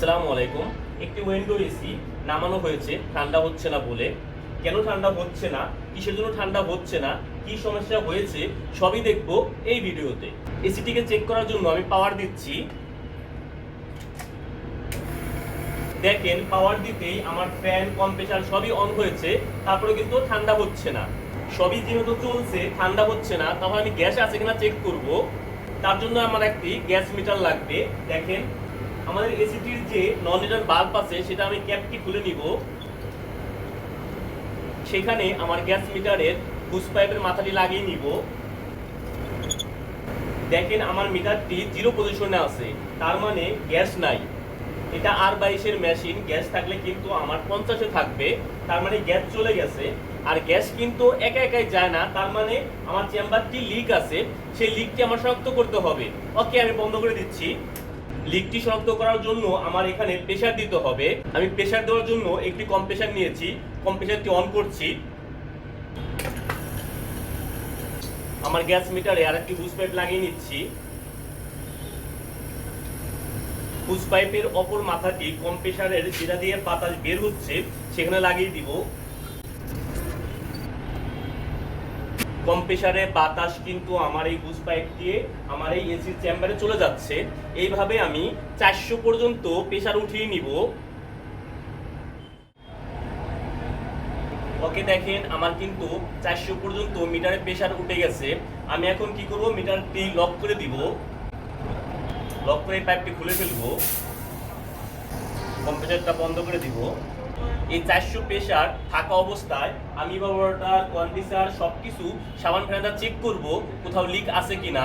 আসসালামু আলাইকুম। একটি উইন্ডো এসি নামানো হয়েছে, ঠান্ডা হচ্ছে না বলে। কেন ঠান্ডা হচ্ছে না? কিসের জন্য ঠান্ডা হচ্ছে না? কি সমস্যা হয়েছে? সবই দেখব এই ভিডিওতে। এসিটিকে চেক করার জন্য আমি পাওয়ার দিচ্ছি। দেখেন পাওয়ার দিতেই আমার ফ্যান কম্প্রেসার সবই অন হয়েছে তারপরে কিন্তু ঠান্ডা হচ্ছে না। সবই যেহেতু চলছে, ঠান্ডা হচ্ছে না তখন আমি গ্যাস আছে কিনা চেক করব। তার জন্য আমার একটি গ্যাস মিটার লাগবে। দেখেন আমাদের এসিটির যে নন লিটার বাল্ব আছে, সেটা আমি ক্যাপটি খুলে নিব। সেখানে আমার গ্যাস মিটারের বুস পাইপের মাথাটি লাগিয়ে নিব। দেখেন আমার মিটারটি জিরো পজিশনে আছে, তার মানে গ্যাস নাই। এটা আর বাইশের মেশিন গ্যাস থাকলে কিন্তু আমার পঞ্চাশে থাকবে, তার মানে গ্যাস চলে গেছে। আর গ্যাস কিন্তু একা একাই যায় না, তার মানে আমার চেম্বারটি লিক আছে, সেই লিকটি আমার শনাক্ত করতে হবে। ওকে আমি বন্ধ করে দিচ্ছি। লিকটি শনাক্ত করার জন্য আমার এখানে প্রেসার দিতে হবে। আমি প্রেসার দেওয়ার জন্য একটি কম্প্রেসার নিয়েছি। কম্প্রেসারটি অন করছি। আমার গ্যাস মিটারে আরেকটি হুস পাইপ লাগিয়ে নিচ্ছি। হুস পাইপের অপর মাথাটি কম্প্রেসারের যেটা দিয়ে বাতাস বের হচ্ছে, সেখানে লাগিয়ে দিব। কম্প্রেসারে বাতাস কিন্তু আমার এই হুস পাইপ দিয়ে আমার এই এসির চেম্বারে চলে যাচ্ছে। এইভাবে আমি চারশো পর্যন্ত প্রেসার উঠিয়ে নিব। ওকে দেখেন, আমার কিন্তু চারশো পর্যন্ত মিটারে প্রেসার উঠে গেছে। আমি এখন কি করব? মিটারটি লক করে দিব। লক করে পাইপটি খুলে ফেলব। কম্পিউটারটা বন্ধ করে দিব। এই চারশো প্রেসার থাকা অবস্থায় আমি বাবাটার কন্ডিশনার সব কিছু সাবান ফেনাটা চেক করব, কোথাও লিক আছে কিনা।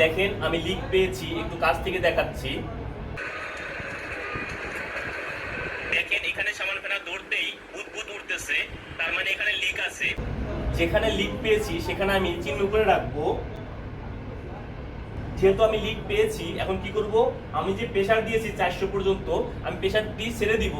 দেখেন, আমি লিক পেয়েছি, একটু কাছ থেকে দেখাচ্ছি। দেখেন, এখানে তার মানে এখানে লিক আছে। যেখানে লিক পেয়েছি, সেখানে আমি চিহ্ন করে রাখব। যেহেতু আমি লিক পেয়েছি, এখন কি করব? আমি যে প্রেশার দিয়েছি চারশো পর্যন্ত, আমি প্রেসারটি ছেড়ে দিব।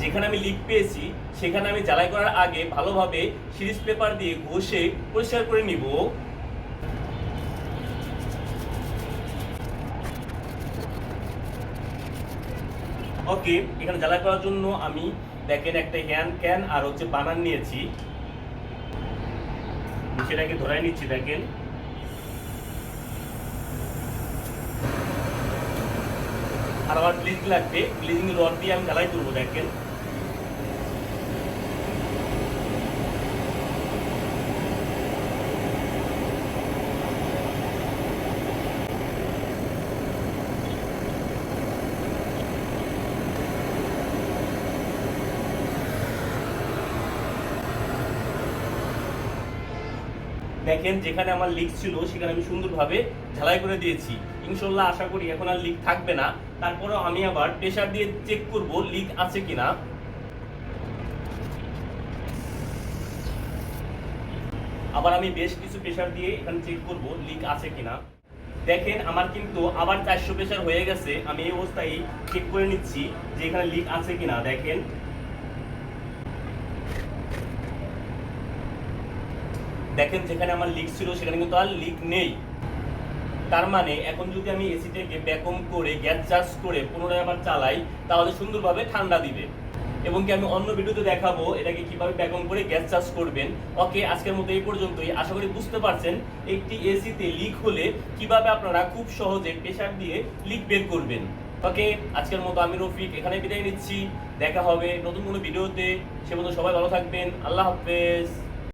যেখানে আমি লিক পেয়েছি, সেখানে আমি জ্বালাই করার আগে ভালোভাবে সিরিজ পেপার দিয়ে ঘষে পরিষ্কার করে নিব। ওকে এখানে জ্বালাই করার জন্য আমি দেখেন একটা হ্যান্ড ক্যান আর হচ্ছে বানান নিয়েছি। সেটাকে ধরাই নিচ্ছি, দেখেন। আর আমার ব্লিচিং লাগবে ব্লিচিং রড দিয়ে আমি জ্বালাই তুলবো, দেখেন। দেখেন যেখানে আমার লিক ছিল, সেখানে আমি সুন্দরভাবে ঝালাই করে দিয়েছি। ইনশাল্লাহ আশা করি এখন আর লিক থাকবে না। তারপরেও আমি আবার প্রেসার দিয়ে চেক করব লিক আছে কিনা। আবার আমি বেশ কিছু প্রেসার দিয়ে এখানে চেক করব লিক আছে কিনা। দেখেন, আমার কিন্তু আবার চারশো প্রেসার হয়ে গেছে। আমি এই অবস্থায় চেক করে নিচ্ছি যে এখানে লিক আছে কিনা। দেখেন দেখেন যেখানে আমার লিক ছিল, সেখানে কিন্তু আর লিক নেই। তার মানে এখন যদি আমি এসিটাকে ব্যাকম করে গ্যাস চার্জ করে পুনরায় আবার চালাই, তাহলে সুন্দরভাবে ঠান্ডা দিবে। এবং কি আমি অন্য ভিডিওতে দেখাবো, এটাকে কীভাবে ব্যাকম করে গ্যাস চার্জ করবেন। ওকে আজকের মতো এই পর্যন্তই। আশা করি বুঝতে পারছেন, একটি এসিতে লিক হলে কীভাবে আপনারা খুব সহজে প্রেশার দিয়ে লিক বের করবেন। ওকে আজকের মতো আমি রফিক এখানে বিদায় নিচ্ছি। দেখা হবে নতুন কোনো ভিডিওতে সে মতো সবাই ভালো থাকবেন। আল্লাহ হাফেজ।